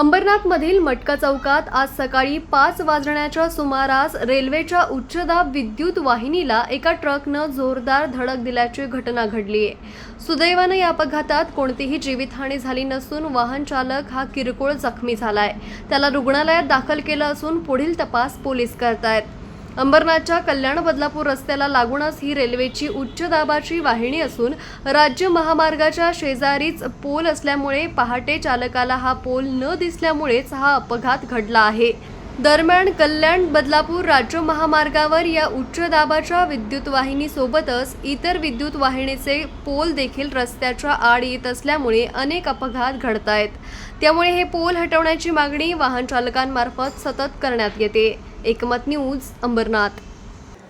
अंबरनाथमधील मटका चौकात आज सकाळी पाच वाजण्याच्या सुमारास रेल्वेच्या उच्चदाब विद्युत वाहिनीला एका ट्रकनं जोरदार धडक दिल्याची घटना घडली. आहे सुदैवानं या अपघातात कोणतीही जीवितहानी झाली नसून वाहन चालक हा किरकोळ जखमी झालाय. त्याला रुग्णालयात दाखल केलं असून पुढील तपास पोलीस करतायत. अंबरनाथच्या कल्याण बदलापूर रस्त्याला लागूनच ही रेल्वेची उच्च दाबाची वाहिनी असून राज्य महामार्गाच्या शेजारीच पोल असल्यामुळे पहाटे चालकाला हा पोल न दिसल्यामुळेच हा अपघात घडला आहे. दरम्यान कल्याण बदलापूर राज्य महामार्गावर या उच्च दाबाच्या विद्युत वाहिनीसोबतच इतर विद्युत वाहिनीचे पोल देखील रस्त्याच्या आड येत असल्यामुळे अनेक अपघात घडत आहेत त्यामुळे हे पोल हटवण्याची मागणी वाहन चालकांमार्फत सतत करण्यात येते. एकमत न्यूज अंबरनाथ.